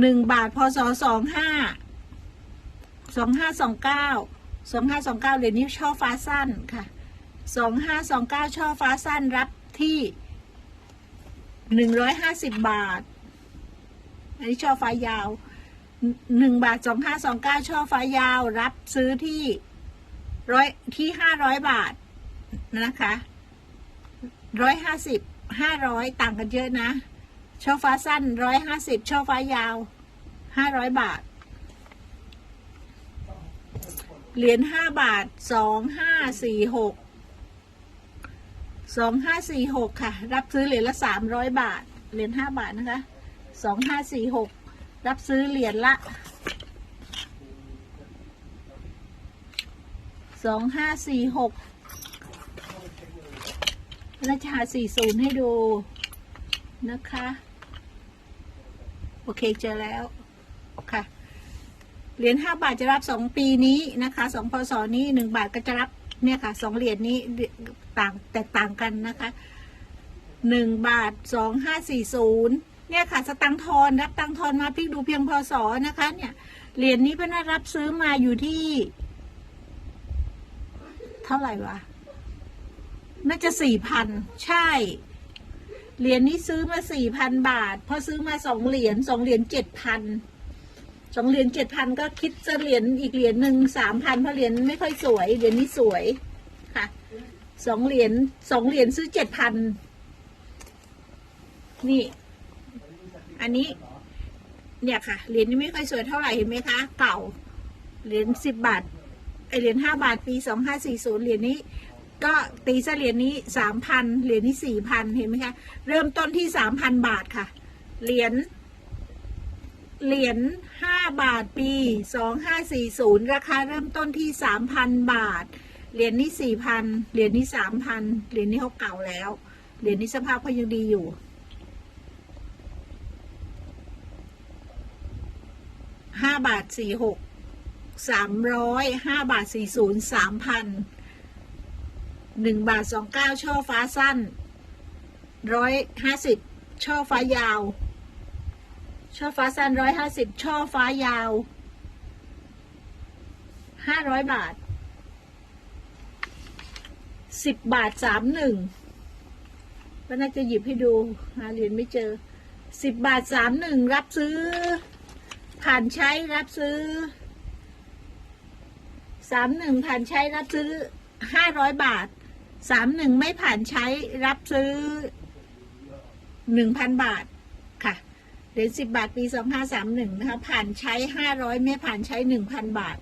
หนึ่งบาทพศสองห้าสองห้าสองเก้าสองห้าสองเก้าเหรียญนี้ช่อฟ้าสั้นค่ะสองห้าสองเก้าช่อฟ้าสั้นรับที่หนึ่งร้อยห้าสิบบาท อันนี้ช่อฟ้ายาวหนึ่งบาทสองห้าสองเก้าช่อฟ้ายาวรับซื้อที่ร้อยที่ห้าร้อยบาทนะคะร้อยห้าสิบห้าร้อยต่างกันเยอะนะ ช่อฟ้าสั้นร้อยห้าสิบช่อฟ้ายาวห้าร้อยบาท เหรียญห้าบาทสองห้าสี่หกสองห้าสี่หกค่ะ รับซื้อเหรียญละสามร้อยบาท เหรียญห้าบาทนะคะสองห้าสี่หกรับซื้อเหรียญละสองห้าสี่หกราชาสี่ศูนย์ให้ดูนะคะ เคเจอแล้วค่ะเหรียญห้าบาทจะรับสองปีนี้นะคะสองพศนี้หนึ่งบาทก็จะรับเนี่ยค่ะสองเหรียญนี้ต่างแตกต่างกันนะคะหนึ่งบาทสองห้าสี่ศูนย์เนี่ยค่ะ สตังทอนรับตังทอนมาพลิกดูเพียงพศนะคะเนี่ยเหรียญนี้เพื่อนรับซื้อมาอยู่ที่ เท่าไหร่วะ น่าจะสี่พันใช่ เหรียญนี้ซื้อมาสี่พันบาท พอซื้อมาสองเหรียญสองเหรียญเจ็ดพันสองเหรียญเจ็ดพันก็คิดจะเหรียญอีกเหรียญหนึ่งสามพันเพราะเหรียญไม่ค่อยสวยเหรียญนี้สวยค่ะสองเหรียญสองเหรียญซื้อเจ็ดพันนี่ อันนี้ เนี่ยค่ะเหรียญนี้ไม่ค่อยสวยเท่าไหร่เห็นไหมคะ เก่าเหรียญสิบบาทไอเหรียญห้าบาทปีสองห้าสี่ศูนย์เหรียญนี้ ก็ตีซะเหรียญนี้สามพันเหรียญนี้สี่พันเห็นไหมคะ เริ่มต้นที่สามพันบาทค่ะ เหรียญเหรียญห้าบาทปีสองห้าสี่ศูนย์ราคาเริ่มต้นที่สามพันบาท เหรียญนี้สี่พันเหรียญนี้สามพันเหรียญนี้เขาเก่าแล้ว เหรียญนี้สภาพเขายังดีอยู่ห้าบาทสี่หกสามร้อยห้าบาทสี่ศูนย์สามพัน หนึ่งบาทสองเก้าช่อฟ้าสั้นร้อยห้าสิบช่อฟ้ายาว ช่อฟ้าสั้นร้อยห้าสิบช่อฟ้ายาวห้าร้อยบาทสิบบาทสามหนึ่งก็น่าจะหยิบให้ดูหาเหรียญไม่เจอสิบบาทสามหนึ่งรับซื้อ ผ่านใช้รับซื้อสามหนึ่งผ่านใช้รับซื้อห้าร้อยบาท สามหนึ่งไม่ผ่านใช้รับซื้อหนึ่งพันบาทค่ะเหรียญสิบบาทปีสองห้าสามหนึ่งนะคะผ่านใช้ห้าร้อยไม่ผ่านใช้หนึ่งพันบาท